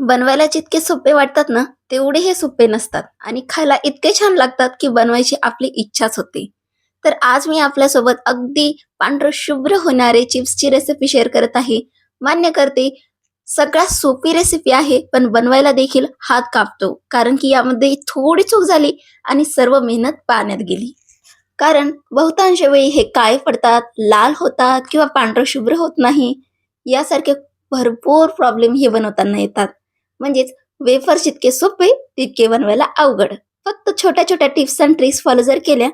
बनवायला जितके सोपे वाटतात ना तेवढे हे सोपे नसतात. आणि खायला इतके छान लागतात की बनवायची आपली इच्छाच होते. तर आज मी आपल्यासोबत अगदी पांढर शुभ्र होणारे चिप्सची रेसिपी शेअर करत आहे. मान्य करते सगळ्यात सोपी रेसिपी आहे पण बनवायला देखील हात कापतो. कारण की यामध्ये थोडी चूक झाली आणि सर्व मेहनत पाण्यात गेली. कारण बहुतांश वेळी हे काळे पडतात लाल होतात किंवा पांढर शुभ्र होत नाही यासारखे भरपूर प्रॉब्लेम हे बनवताना येतात. म्हणजेच वेफर जितके सोपे तितके बनवायला अवघड. फक्त छोट्या छोट्या टिप्स अँड ट्रिक्स फॉलो जर केल्या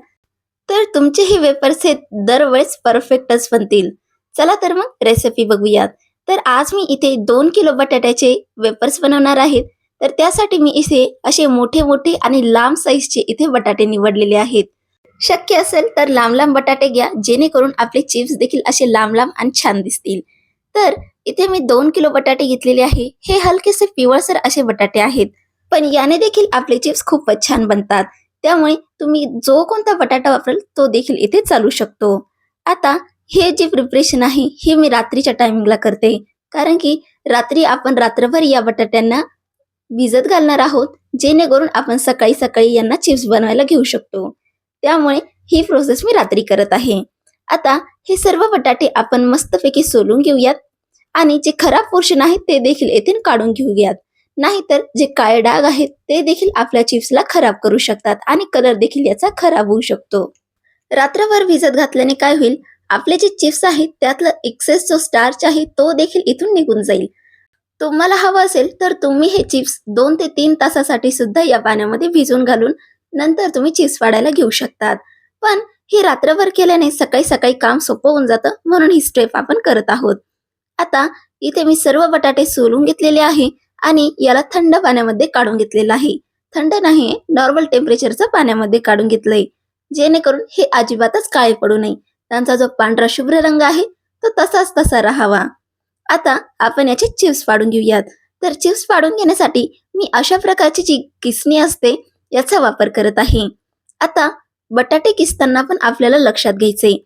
तर तुमचे हे वेफर्स हे दरवेळेस परफेक्टच बनतील. चला तर मग रेसिपी बघूयात. तर आज मी इथे दोन किलो बटाट्याचे वेफर्स बनवणार आहेत तर त्यासाठी मी इथे असे मोठे मोठे आणि लांब साईजचे इथे बटाटे निवडलेले आहेत. शक्य असेल तर लांब लांब बटाटे घ्या जेणेकरून आपले चिप्स देखील असे लांब लांब आणि छान दिसतील. तर इथे मी दोन किलो बटाटे घेतलेले आहे. हे हलकेसे पिवळसर असे बटाटे आहेत. पण याने देखील आपले चिप्स खूपच छान बनतात. त्यामुळे तुम्ही जो कोणता बटाटा वापराल तो देखील इथे चालू शकतो. आता हे जे प्रिपरेशन आहे हे मी रात्रीच्या टायमिंगला करते. कारण की रात्री आपण रात्रभर या बटाट्यांना भिजत घालणार आहोत जेणेकरून आपण सकाळी सकाळी यांना चिप्स बनवायला घेऊ शकतो. त्यामुळे ही प्रोसेस मी रात्री करत आहे. आता हे सर्व बटाटे आपण मस्तपैकी सोलून घेऊयात. आणि जे खराब पोर्शन आहेत ते देखील येथून काढून घेऊयात. नाहीतर जे काळे डाग आहेत ते देखील आपल्या चिप्सला खराब करू शकतात आणि कलर देखील याचा खराब होऊ शकतो. रात्रभर भिजत घातल्याने काय होईल? आपले जे चिप्स आहेत त्यातलं एक्सेस जो स्टार्च आहे तो देखील इथून निघून जाईल. तुम्हाला हवं असेल तर तुम्ही हे चिप्स दोन ते तीन तासासाठी सुद्धा या पाण्यामध्ये भिजवून घालून नंतर तुम्ही चिप्स वाढायला घेऊ शकतात. पण हे रात्रभर केल्याने सकाळी सकाळी काम सोपं होऊन जातं म्हणून ही स्टेप आपण करत आहोत. आता इथे मी सर्व बटाटे सोलून घेतलेले आहे आणि याला थंड पाण्यामध्ये काढून घेतलेलं आहे. थंड नाही नॉर्मल टेम्परेचरचं पाण्यामध्ये काढून घेतलंय. जेणेकरून हे अजिबातच काळे पडू नये. त्यांचा जो पांढरा शुभ्र रंग आहे तो तसाच तसा राहावा. आता आपण याचे चिप्स पाडून घेऊयात. तर चिप्स पाडून घेण्यासाठी मी अशा प्रकारची जी किसणी असते याचा वापर करत आहे. आता बटाटे किसताना पण आपल्याला लक्षात घ्यायचे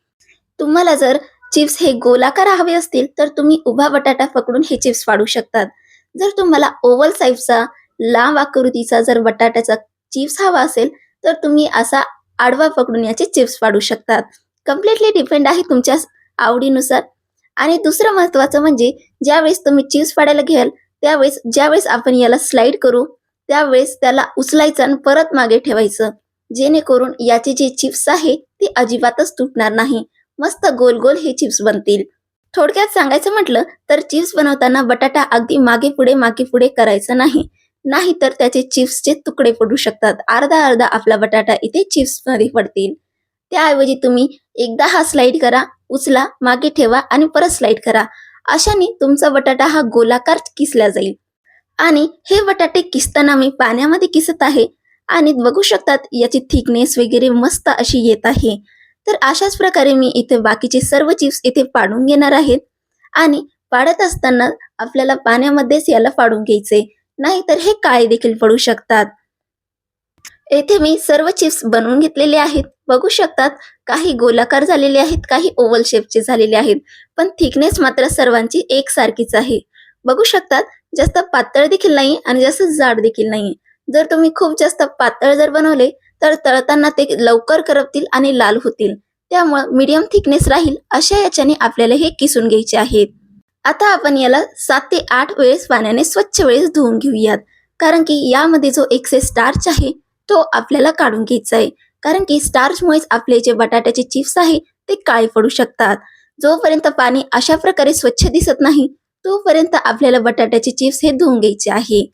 तुम्हाला जर चिप्स हे गोलाकार हवे असतील तर तुम्ही उभा बटाटा पकडून हे चिप्स पाडू शकतात. जर तुम्हाला ओव्हल साईजचा लांब आकृतीचा जर बटाट्याचा चिप्स हवा असेल तर तुम्ही असा आडवा पकडून याचे चिप्स पाडू शकतात. कम्प्लिटली डिपेंड आहे तुमच्या आवडीनुसार. आणि दुसरं महत्वाचं म्हणजे ज्यावेळेस तुम्ही चिप्स पाडायला घ्याल त्यावेळेस ज्यावेळेस आपण याला स्लाइड करू त्यावेळेस त्याला उचलायचं आणि परत मागे ठेवायचं. जेणेकरून याचे जे चिप्स आहे ते अजिबातच तुटणार नाही. मस्त गोल गोल हे चिप्स बनतील. थोडक्यात सांगायचं म्हटलं तर चिप्स बनवताना बटाटा अगदी मागे पुढे मागे पुढे करायचं नाही. नाहीतर त्याचे चिप्सचे तुकडे पडू शकतात. अर्धा अर्धा आपला बटाटा इथे चिप्समध्ये पडतील. त्याऐवजी तुम्ही एकदा हा स्लाइड करा उचला मागे ठेवा आणि परत स्लाइड करा. अशाने तुमचा बटाटा हा गोलाकार किसला जाईल. आणि हे बटाटे किसताना मी पाण्यामध्ये किसत आहे आणि बघू शकतात याची थिकनेस वगैरे मस्त अशी येत आहे. तर अशाच प्रकारे मी इथे बाकीचे सर्व चिप्स इथे पाडून घेणार आहेत आणि पाडत असताना आपल्याला पाण्यामध्येच याला पाडून घ्यायचे. नाहीतर हे काळे देखील पडू शकतात? येथे मी सर्व चिप्स बनवून घेतलेले आहेत. बघू शकतात काही गोलाकार झालेले आहेत काही ओव्हल शेपचे झालेले आहेत. पण थिकनेस मात्र सर्वांची एकसारखीच आहे. बघू शकतात जास्त पातळ देखील नाही आणि जास्त जाड देखील नाही. जर तुम्ही खूप जास्त पातळ जर बनवले तर तळताना ते लवकर करपतील आणि लाल होतील. त्यामुळं मीडियम थिकनेस राहील अशा याच्याने आपल्याला हे किसून घ्यायचे आहेत. आता आपण याला सात ते आठ वेळेस पाण्याने स्वच्छ वेळेस धुवून घेऊयात. कारण की यामध्ये जो एक्सेस स्टार्च आहे तो आपल्याला काढून घ्यायचा आहे. कारण की स्टार्चमुळेच आपले जे बटाट्याचे चिप्स आहे ते काळे पडू शकतात. जोपर्यंत पाणी अशा प्रकारे स्वच्छ दिसत नाही तोपर्यंत आपल्याला बटाट्याचे चिप्स हे धुवून घ्यायचे आहे.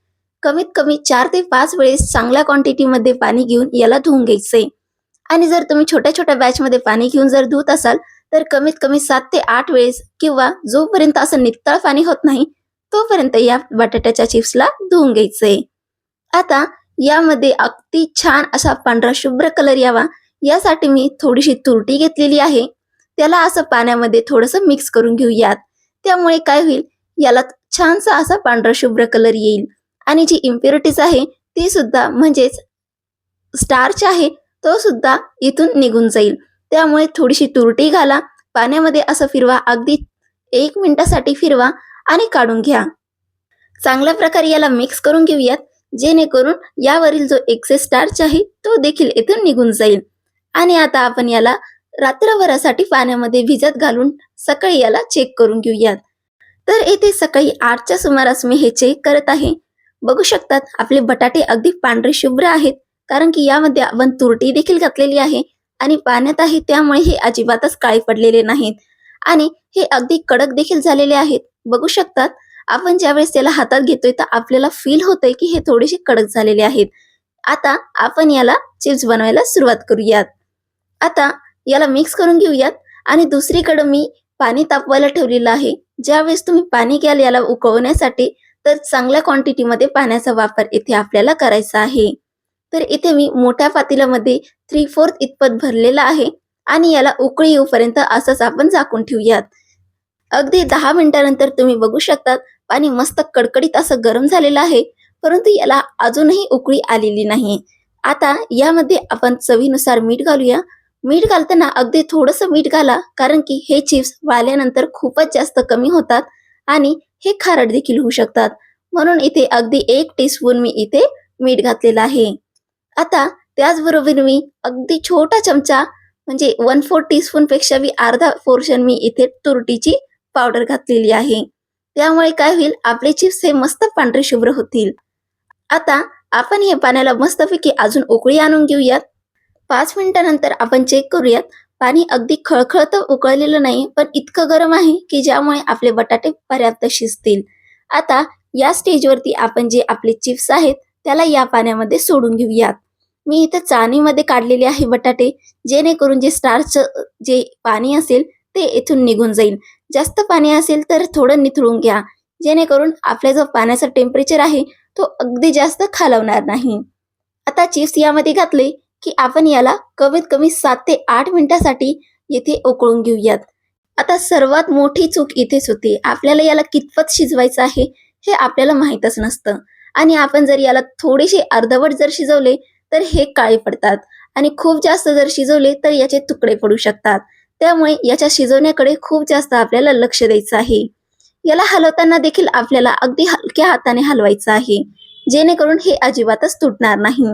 कमीत कमी चार ते पाच वेळेस चांगल्या क्वांटिटीमध्ये पाणी घेऊन याला धुवून घ्यायचंय आणि जर तुम्ही छोट्या छोट्या बॅचमध्ये पाणी घेऊन जर धुत असाल तर कमीत कमी सात ते आठ वेळेस किंवा जोपर्यंत असं नितळ पाणी होत नाही तोपर्यंत या बटाट्याच्या चिप्सला धुवून घ्यायचंय आता यामध्ये अगदी छान असा पांढरा शुभ्र कलर यावा. यासाठी मी थोडीशी तुरटी घेतलेली आहे. त्याला असं पाण्यामध्ये थोडंसं मिक्स करून घेऊयात. त्यामुळे काय होईल? याला छानसा असा पांढरा शुभ्र कलर येईल. आणि जी इम्प्युरिटीज आहे ती सुद्धा म्हणजेच स्टार्च आहे तो सुद्धा इथून निघून जाईल. त्यामुळे थोडीशी तुरटी घाला पाण्यामध्ये असं फिरवा अगदी एक मिनिटासाठी फिरवा आणि काढून घ्या. चांगल्या प्रकारे याला मिक्स करून घेऊयात जेणेकरून यावरील जो एक्सेस स्टार्च आहे तो देखील इथून निघून जाईल. आणि आता आपण याला रात्रभरासाठी पाण्यामध्ये भिजत घालून सकाळी याला चेक करून घेऊयात. तर येथे सकाळी आठच्या सुमारास मी हे चेक करत आहे. बघू शकतात आपले बटाटे अगदी पांढरे शुभ्र आहेत कारण की यामध्ये आपण तुरटी देखील घातलेली आहे आणि पाण्यात आहे त्यामुळे हे अजिबातच काळे पडलेले नाहीत. आणि हे अगदी कडक देखील झालेले आहेत. बघू शकतात आपण ज्यावेळेस त्याला हातात घेतोय तर आपल्याला फील होतंय की हे थोडेसे कडक झालेले आहेत. आता आपण याला चिप्स बनवायला सुरुवात करूयात. आता याला मिक्स करून घेऊयात आणि दुसरीकडे मी पाणी तापवायला ठेवलेलं आहे. ज्यावेळेस तुम्ही पाणी घ्याल याला उकळवण्यासाठी तर चांगल्या क्वांटिटीमध्ये पाण्याचा वापर इथे आपल्याला करायचा आहे. तर इथे मी मोठ्या पातेल्यामध्ये थ्री फोर्थ इतपत भरलेला आहे आणि याला उकळी येऊपर्यंत असंच आपण झाकून ठेवूयात. अगदी दहा मिनिटानंतर तुम्ही बघू शकतात पाणी मस्त कडकडीत असं गरम झालेलं आहे परंतु याला अजूनही उकळी आलेली नाही. आता यामध्ये आपण चवीनुसार मीठ घालूया. मीठ घालताना अगदी थोडंसं मीठ घाला कारण की हे चिप्स वाळल्यानंतर खूपच जास्त कमी होतात आणि हे खारट देखील होऊ शकतात. म्हणून इथे अगदी एक टीस्पून मी इथे मीठ घातलेलं आहे. आता त्याचबरोबर मी अगदी छोटा चमचा म्हणजे वन फोर टीस्पून पेक्षा मी अर्धा पोर्शन मी इथे तुरटीची पावडर घातलेली आहे. त्यामुळे काय होईल? आपले चिप्स हे मस्त पांढरे शुभ्र होतील. आता आपण हे पाण्याला मस्तपैकी अजून उकळी आणून घेऊयात. पाच मिनिटानंतर आपण चेक करूयात पाणी अगदी खळखळत उकळलेलं नाही पण इतकं गरम आहे की ज्यामुळे आपले बटाटे पर्याप्त शिजतील. आता या स्टेजवरती आपण जे आपले चिप्स आहेत त्याला या पाण्यामध्ये सोडून घेऊयात. मी इथं चाणीमध्ये काढलेले आहे बटाटे जेणेकरून जे स्टार्च जे पाणी असेल ते इथून निघून जाईल. जास्त पाणी असेल तर थोडं निथळून घ्या जेणेकरून आपला जो पाण्याचा टेम्परेचर आहे तो अगदी जास्त खालवणार नाही. आता चिप्स यामध्ये घातले की आपण याला कमीत कमी सात ते आठ मिनिटासाठी येथे उकळून घेऊयात. आता सर्वात मोठी चूक इथेच होती. आपल्याला याला कितपत शिजवायचं आहे हे आपल्याला माहीतच नसतं. आणि आपण जर याला थोडेसे अर्धवट जर शिजवले तर हे काळे पडतात. आणि खूप जास्त जर शिजवले तर याचे तुकडे पडू शकतात. त्यामुळे याच्या शिजवण्याकडे खूप जास्त आपल्याला लक्ष द्यायचं आहे. याला हलवताना देखील आपल्याला अगदी हलक्या हाताने हलवायचं आहे. जेणेकरून हे अजिबातच तुटणार नाही.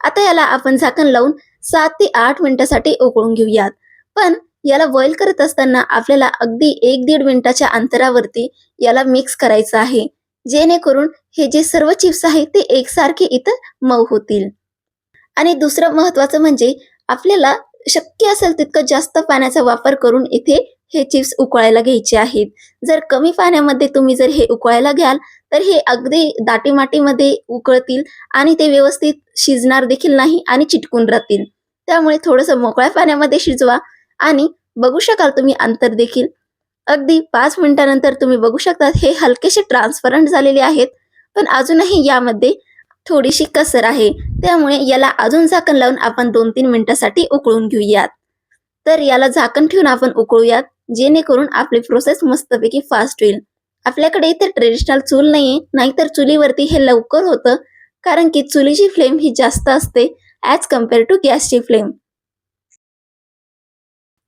आता याला आपण झाकण लावून सात ते आठ मिनिटासाठी उकळून घेऊयात. पण याला बॉईल करत असताना आपल्याला अगदी एक दीड मिनिटाच्या अंतरावरती याला मिक्स करायचं आहे. जेणेकरून हे जे सर्व चिप्स आहेत ते एकसारखे इथं मऊ होतील. आणि दुसरं महत्वाचं म्हणजे आपल्याला शक्य असेल तितकं जास्त पाण्याचा वापर करून इथे हे चिप्स उकळायला घ्यायचे आहेत. जर कमी पाण्यामध्ये तुम्ही जर हे उकळायला घ्याल तर हे अगदी दाटीमाटीमध्ये उकळतील आणि ते व्यवस्थित शिजणार देखील नाही आणि चिटकून राहतील. त्यामुळे थोडंसं मोकळ्या पाण्यामध्ये शिजवा आणि बघू शकाल तुम्ही अंतर देखील. अगदी पाच मिनिटानंतर तुम्ही बघू शकता हे हलकेसे ट्रान्सपरंट झालेले आहेत पण अजूनही यामध्ये थोडीशी कसर आहे. त्यामुळे याला अजून झाकण लावून आपण दोन तीन मिनिटासाठी उकळून घेऊयात. तर याला झाकण ठेवून आपण उकळूयात जेणेकरून आपली प्रोसेस मस्तपैकी फास्ट होईल. आपल्याकडे इथे ट्रेडिशनल चूल नाहीये. नाहीतर चुलीवरती हे लवकर होतं. कारण की चुलीची फ्लेम ही जास्त असते ॲज कंपेअर टू गॅसची फ्लेम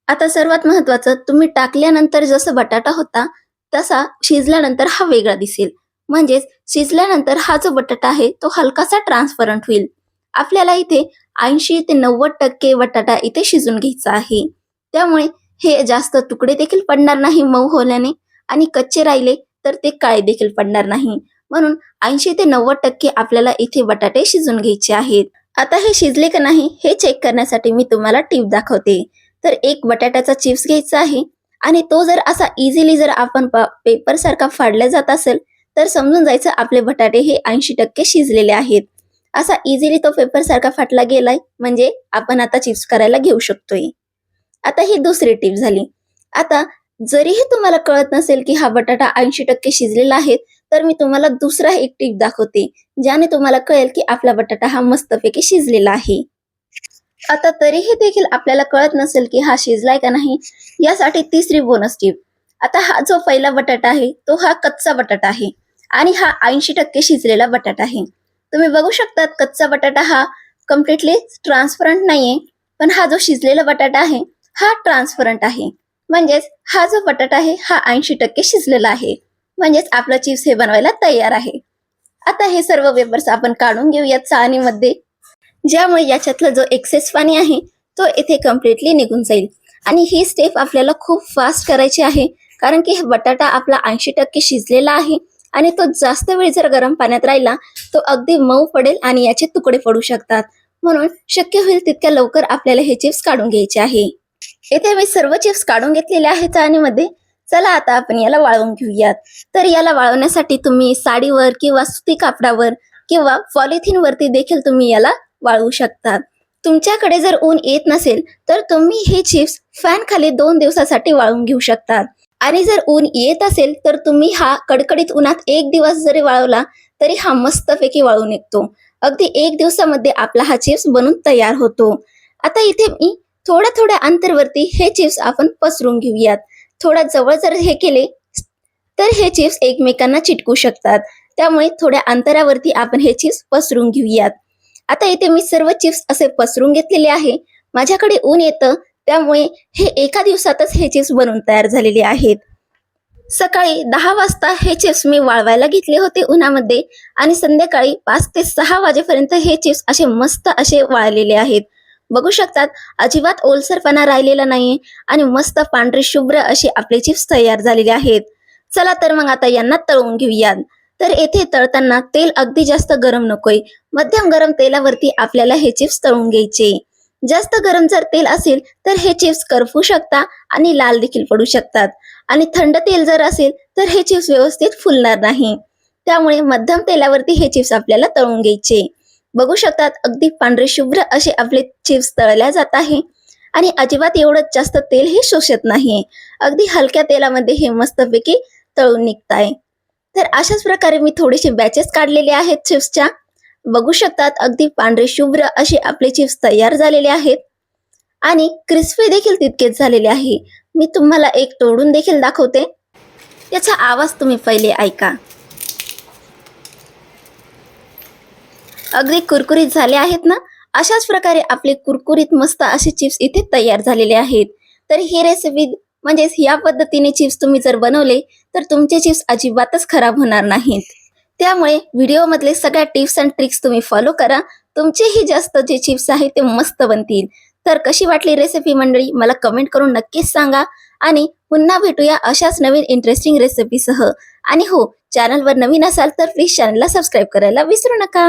आता सर्वात महत्वाचं तुम्ही टाकल्यानंतर जसं बटाटा होता तसा शिजल्यानंतर हा वेगळा दिसेल. म्हणजेच शिजल्यानंतर हा जो बटाटा आहे तो हलकासा ट्रान्सपरंट होईल. आपल्याला इथे ऐंशी ते नव्वद टक्के बटाटा इथे शिजून घ्यायचा आहे. त्यामुळे हे जास्त तुकडे देखील पडणार नाही मऊ होल्याने आणि कच्चे राहिले तर ते काळे देखील पडणार नाही. म्हणून ऐंशी ते नव्वद टक्के आपल्याला इथे बटाटे शिजून घ्यायचे आहेत. आता हे शिजले का नाही हे चेक करण्यासाठी मी तुम्हाला टीप दाखवते. तर एक बटाट्याचा चिप्स घ्यायचा आहे आणि तो जर असा इझिली जर आपण पेपर सारखा फाडला जात असेल तर समजून जायचं आपले बटाटे हे ऐंशी टक्के शिजलेले आहेत. असा इझिली तो पेपर सारखा फाटला गेलाय म्हणजे आपण आता चिप्स करायला घेऊ शकतोय. आता ही दुसरी टीप झाली. आता जरीही तुम्हाला कळत नसेल की हा बटाटा ऐंशी टक्के शिजलेला आहे तर मी तुम्हाला दुसरा एक टीप दाखवते ज्याने तुम्हाला कळेल की आपला बटाटा हा मस्तपैकी शिजलेला आहे. आता तरीही देखील आपल्याला कळत नसेल की हा शिजलाय का नाही यासाठी तिसरी बोनस टीप आता हा जो पहिला बटाटा आहे तो हा कच्चा बटाटा आहे आणि हा ऐंशी टक्के शिजलेला बटाटा आहे. तुम्ही बघू शकतात कच्चा बटाटा हा कम्प्लिटली ट्रान्सपरंट नाहीये पण हा जो शिजलेला बटाटा आहे हा ट्रान्सपरंट आहे. म्हणजेच हा जो बटाटा आहे हा ऐंशी टक्के शिजलेला आहे. म्हणजेच आपलं चिप्स हे बनवायला तयार आहे. आता हे सर्व वेबर्स आपण काढून घेऊयात चाळणीमध्ये. ज्यामुळे याच्यातलं जो एक्सेस पाणी आहे तो इथे कम्प्लिटली निघून जाईल. आणि ही स्टेप आपल्याला खूप फास्ट करायची आहे कारण की हा बटाटा आपला ऐंशी टक्के शिजलेला आहे आणि तो जास्त वेळ जर गरम पाण्यात राहिला तो अगदी मऊ पडेल आणि याचे तुकडे पडू शकतात. म्हणून शक्य होईल तितक्या लवकर आपल्याला हे चिप्स काढून घ्यायचे आहे. येथे मी सर्व चिप्स काढून घेतलेले आहेत चाळणीमध्ये चला आता आपण याला वाळवून घेऊयात. तर याला वाळवण्यासाठी तुम्ही साडीवर किंवा सुती कापडावर किंवा पॉलिथिन वरती देखील तुम्ही याला वाळवू शकता. तुमच्याकडे जर ऊन येत नसेल तर तुम्ही हे चिप्स फॅन खाली दोन दिवसासाठी वाळवून घेऊ शकतात आणि जर ऊन येत असेल तर तुम्ही हा कडकडीत उन्हात एक दिवस जरी वाळवला तरी हा मस्तपैकी वाळून निघतो. अगदी एक दिवसामध्ये आपला हा चिप्स बनून तयार होतो. आता इथे मी थोड्या थोड्या अंतरवरती हे चिप्स आपण पसरून घेऊयात. थोडा जवळ जर हे केले तर हे चिप्स एकमेकांना चिटकू शकतात. त्यामुळे थोड्या अंतरावरती आपण हे चिप्स पसरून घेऊयात. आता इथे मी सर्व चिप्स असे पसरून घेतलेले आहे. माझ्याकडे ऊन येतं त्यामुळे हे एका दिवसातच हे चिप्स बनवून तयार झालेले आहेत. सकाळी दहा वाजता हे चिप्स मी वाळवायला घेतले होते उन्हामध्ये आणि संध्याकाळी पाच ते सहा वाजेपर्यंत हे चिप्स असे मस्त असे वाळलेले आहेत. बघू शकतात. अजिबात ओलसरपणा राहिलेला नाही आणि मस्त पांढरे शुभ्र असे आपले चिप्स तयार झालेले आहेत. चला तर मग आता यांना तळून घेऊयात. तर येथे तळताना तेल अगदी जास्त गरम नकोय. मध्यम गरम तेलावरती आपल्याला हे चिप्स तळून घ्यायचे. जास्त गरम जर तेल असेल तर हे चिप्स करफू शकता आणि लाल देखील पडू शकतात. आणि थंड तेल जर असेल तर हे चिप्स व्यवस्थित फुलणार नाही. त्यामुळे मध्यम तेलावरती हे चिप्स आपल्याला तळून घ्यायचे. बघू शकतात. अगदी पांढरे शुभ्र असे आपले चिप्स तळल्या जात आहे. आणि अजिबात एवढं जास्त तेल हे शोषत नाही अगदी हलक्या तेलामध्ये हे मस्तपैकी तळून निघत आहे तर अशाच प्रकारे मी थोडेसे बॅचेस काढलेले आहेत चिप्सच्या. बघू शकतात अगदी पांढरे शुभ्र असे आपले चिप्स तयार झालेले आहेत. आणि क्रिस्पी देखील तितकेच झालेले आहे. मी तुम्हाला एक तोडून देखील दाखवते. याचा आवाज तुम्ही पहिले ऐका. अगदी कुरकुरीत झाले आहेत ना? अशाच प्रकारे आपले कुरकुरीत मस्त असे चिप्स इथे तयार झालेले आहेत. तर ही रेसिपी म्हणजेच या पद्धतीने चिप्स तुम्ही जर बनवले तर तुमचे चिप्स अजिबातच खराब होणार नाहीत. त्यामुळे व्हिडिओमधले सगळ्या टिप्स अँड ट्रिक्स तुम्ही फॉलो करा. तुमचेही जास्त जे चिप्स आहेत ते मस्त बनतील. तर कशी वाटली रेसिपी मंडळी? मला कमेंट करून नक्कीच सांगा. आणि पुन्हा भेटूया अशाच नवीन इंटरेस्टिंग रेसिपीसह आणि हो चॅनलवर नवीन असाल तर प्लीज चॅनलला सबस्क्राईब करायला विसरू नका.